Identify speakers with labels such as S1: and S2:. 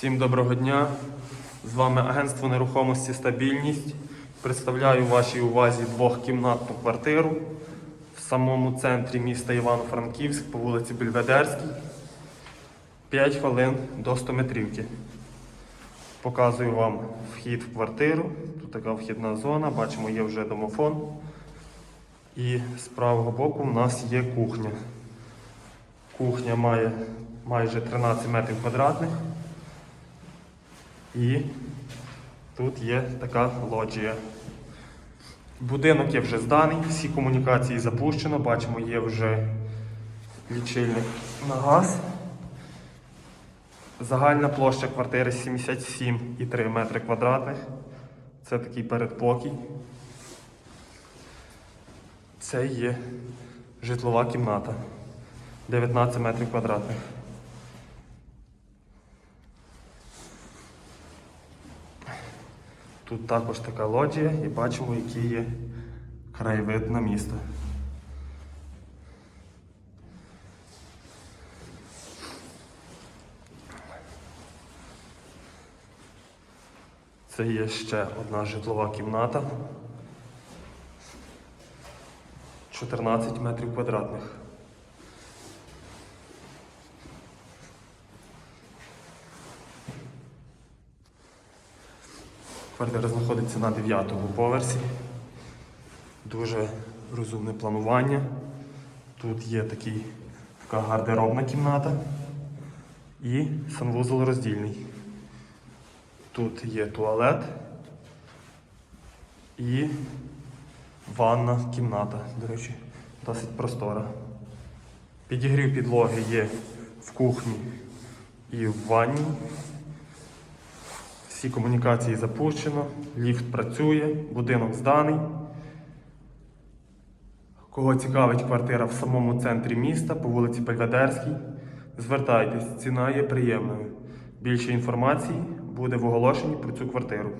S1: Всім доброго дня. З вами агентство нерухомості Стабільність. Представляю вашій увазі двохкімнатну квартиру в самому центрі міста Івано-Франківськ по вулиці Бельведерській. 5 хвилин до 100 метрівки. Показую вам вхід в квартиру. Тут така вхідна зона, бачимо, є вже домофон. І з правого боку в нас є кухня. Кухня має майже 13 метрів квадратних. І тут є така лоджія. Будинок є вже зданий, всі комунікації запущено. Бачимо, є вже лічильник на газ. Загальна площа квартири 77,3 метри квадратних. Це такий передпокій. Це є житлова кімната. 19 метрів квадратних. Тут також така лоджія і бачимо, який є краєвид на місто. Це є ще одна житлова кімната. 14 метрів квадратних. Квартира знаходиться на 9 поверсі. Дуже розумне планування. Тут є такий, така гардеробна кімната і санвузол роздільний. Тут є туалет і ванна кімната, до речі, досить простора. Підігрів підлоги є в кухні і в ванні. Всі комунікації запущено, ліфт працює, будинок зданий. Кого цікавить квартира в самому центрі міста по вулиці Бельведерській, звертайтесь, ціна є приємною. Більше інформації буде в оголошенні про цю квартиру.